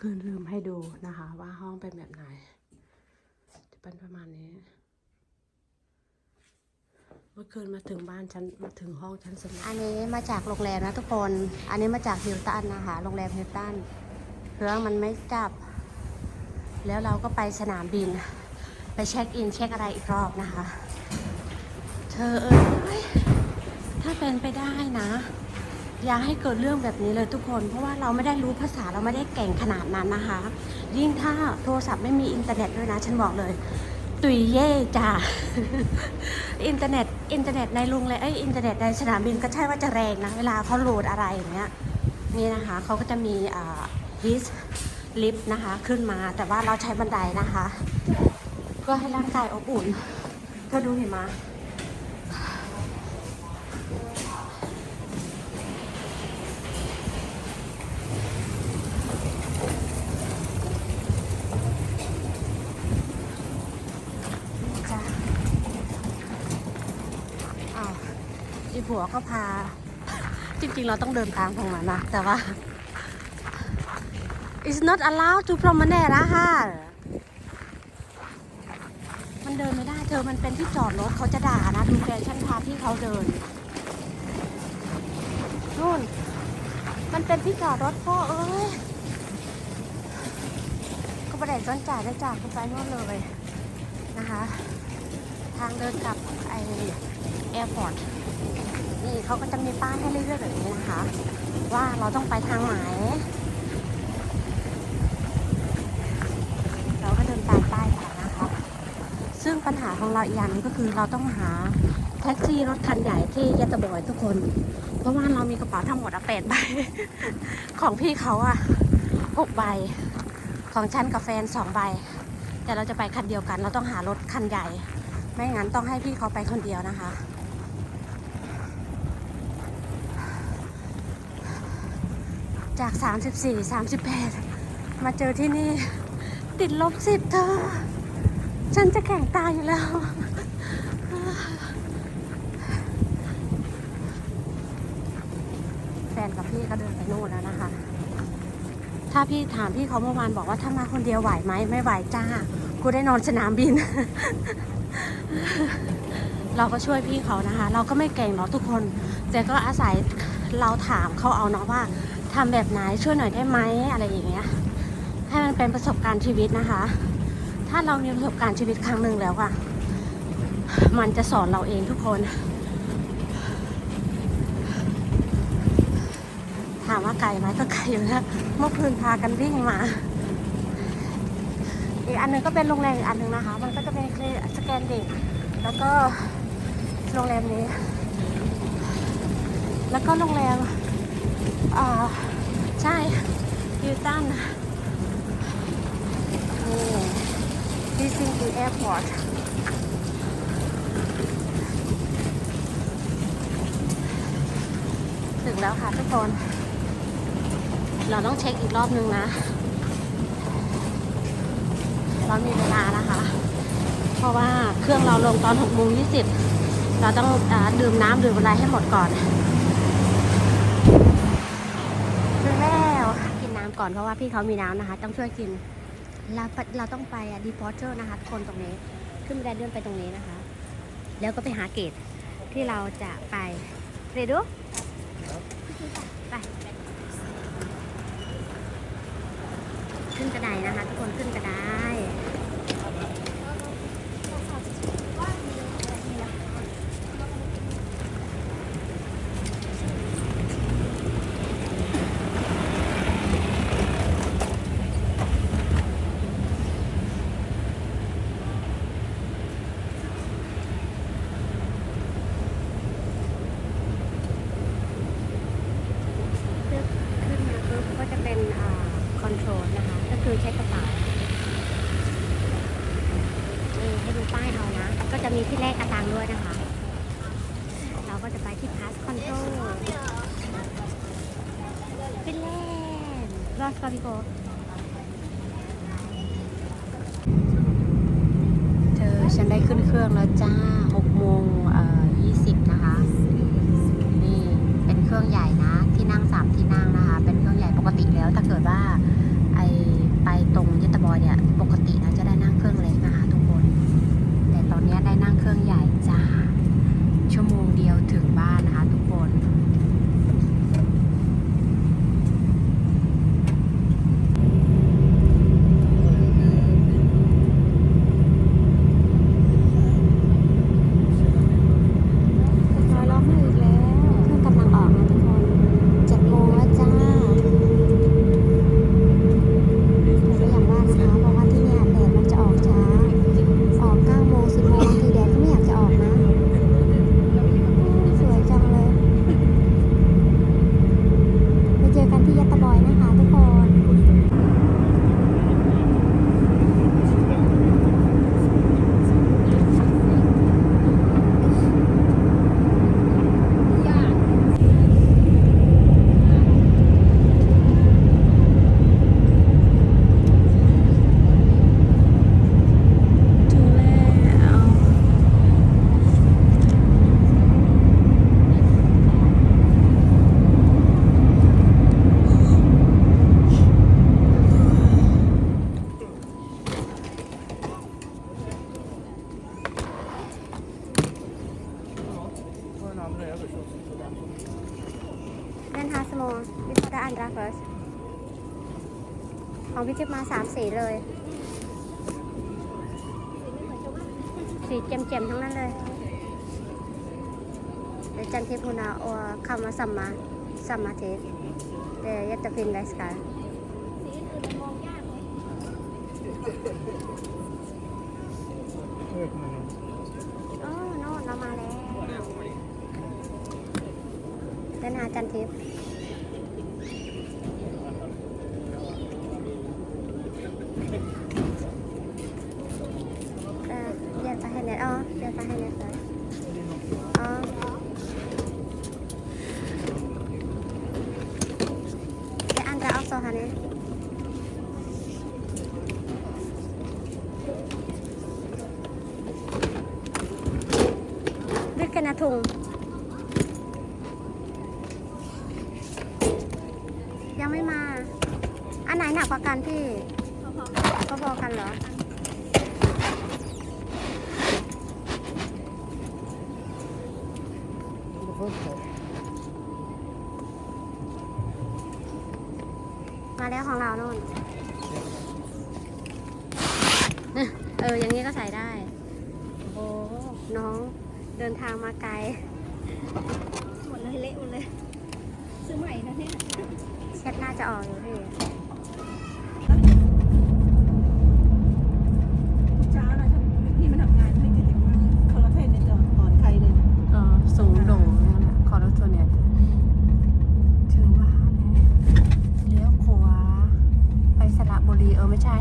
คืนลืมให้ดูนะคะ ว่าห้องเป็นแบบไหน จะเป็นประมาณนี้ เมื่อคืนมาถึงบ้านฉันมาถึงห้องฉันสมัอันนี้มาจากโรงแรมนะทุกคน อันนี้มาจากฮิลตันนะคะโรงแรมฮิลตันเครื่องมันไม่กลับ แล้วเราก็ไปสนามบิน ไปเช็คอินเช็คอะไรอีกรอบนะคะ เธอเอ้ยถ้าเป็นไปได้นะ อย่าให้เกิดเรื่องแบบนี้เลยทุกคน เพราะว่าเราไม่ได้รู้ภาษาเราไม่ได้เก่งขนาดนั้นนะคะ ยิ่งถ้าโทรศัพท์ไม่มีอินเทอร์เน็ตด้วยนะฉันบอกเลย ตุยเย่จ้าอินเทอร์เน็ต อินเทอร์เน็ตในโรงแรมเอ้ยอินเทอร์เน็ตในสนามบินก็ใช่ว่าจะแรงนะ เวลาเขาโหลดอะไรอย่างเงี้ยนี่นะคะเขาก็จะมีอ่าฮิสลิฟต์นะคะขึ้นมาแต่ว่าเราใช้บันไดนะคะ เพื่อให้ร่างกายอบอุ่นเธอดูเห็นไหมนี่จ้ะอ้าวอี ผัวก็พา จริงๆ เราต้องเดินทางตรงนั้นนะ แต่ว่า it's not allowed to promenade นะค่ะ มันเดินไม่ได้เธอมันเป็นที่จอดรถเขาจะด่านะ ดูแฟชั่นพาที่เขาเดินนู่น มันเป็นที่จอดรถพ่อเอ้ยก็ไม่ได้สนใจได้จากคุณไปนู่นเลยนะคะ ทางเดินกลับไอแอร์พอร์ต นี่เขาก็จะมีป้ายให้เรื่อยๆแบบนี้นะคะ ว่าเราต้องไปทางไหนเราก็เดินตามป้ายไปนะคะ ซึ่งปัญหาของเราอีกอย่างนึงก็คือเราต้องหาแท็กซี่รถคันใหญ่ที่ยะตะบอยทุกคน เพราะว่าเรามีกระเป๋าทั้งหมดอะแปดใบของพี่เขาอะหกใบของฉันกับแฟนสองใบ แต่เราจะไปคันเดียวกัน เราต้องหารถคันใหญ่ ไม่งั้นต้องให้พี่เขาไปคนเดียวนะคะ จาก 34 38 มาเจอที่นี่ ติดลบสิบเธอ ฉันจะแข่งตายอยู่แล้ว แฟนกับพี่ก็เดินไปนู่นแล้วนะคะ ถ้าพี่ถามพี่เขาเมื่อวานบอกว่าถ้ามาคนเดียวไหวไหมไม่ไหวจ้า กูได้นอนสนามบิน เราก็ช่วยพี่เขานะคะ เราก็ไม่เก่งหรอกทุกคนแต่ก็อาศัยเราถามเขาเอาเนาะว่า ทำแบบไหนช่วยหน่อยได้ไหมอะไรอย่างเงี้ย ให้มันเป็นประสบการณ์ชีวิตนะคะ ถ้าเรามีประสบการณ์ชีวิตครั้งหนึ่งแล้วอะมันจะสอนเราเองทุกคน ถามว่าไกลไหมก็ไกลอยู่แล้วเมื่อคืนพากันวิ่งมาอีกอันหนึงก็เป็นโรงแรมอีกอันหนึ่งนะคะ มันก็จะเป็นสแกนเด็ก แล้วก็โรงแรมนี้ แล้วก็โรงแรม อ่าใช่ฮิลตันนี่ดิซิงกีแอร์พอร์ตถึงแล้วค่ะทุกคน เราต้องเช็คอีกรอบนึงนะ เรามีเวลานะคะ เพราะว่าเครื่องเราลงตอน6โมง20 เราต้องอดื่มน้ำดื่มอะไรให้หมดก่อน ถึงแล้วกิ นน้ำก่อนเพราะว่าพี่เขามีน้ำนะคะ ต้องช่วยกินเราเราต้องไปดีพอร์เตอร์นะคะทุกคนตรงนี้ ขึ้นบันไดเลื่อนไปตรงนี้นะคะ แล้วก็ไปหาเกตที่เราจะไปเรดูไปขึ้นกระไดนะคะ ทุกคนขึ้นกระได ปึ๊บขึ้นมาปุ๊บก็จะเป็นอ่าค อนโทรลนะคะ ก็คือใช้กระเป๋านี่ให้ดูป้ายเอานะ ก็จะมีที่แรกกระตังด้วยนะคะ เราก็จะไปที่พาสคอนโทรลฟินแลนด์รอสกอริโกเธอฉันได้ขึ้นเครื่องแล้วจ้า6โมงเอ่อ20นะคะ นี่เป็นเครื่องใหญ่นะ ที่นั่งสามที่นั่งนะคะ เป็นเครื่องใหญ่ปกติแล้ว ถ้าเกิดว่าไอ Vilka andra först ของพี่จิ๊บมาสามสีเลย สีเจ็มๆทั้งนั้นเลยเดี๋ยวจันทิพย์คุณอาโอคำว่าสัมมาสัมมาทิพย์เดี๋ยวยัตตพินไดสกาเลือกมาโอ้โน่นเรามาแล้วเดินหาจันทิพย์ Vilken är tung? ยังไม่มา อันไหนหนักกว่ากันพี่พอๆกันเหรอมาแล้วของเราโน่น เออ อย่างนี้ก็ใส่ได้ โอ้ น้อง เดินทางมาไกล หมดเลยเละหมดเลย ซื้อใหม่นะเนี่ยเช็ดหน้าจะออกอยู่พี่เช้านะถ้าพี่มาทำงานให้จะเห็นว่าเขาละเทศในจอดก่อนใครเลยนะเออสูงโด่งนั่นแหละคอร์ตัวเนี่ยถึงว่าแล้วเลี้ยวขวาไปสระบุรีเออไม่ใช่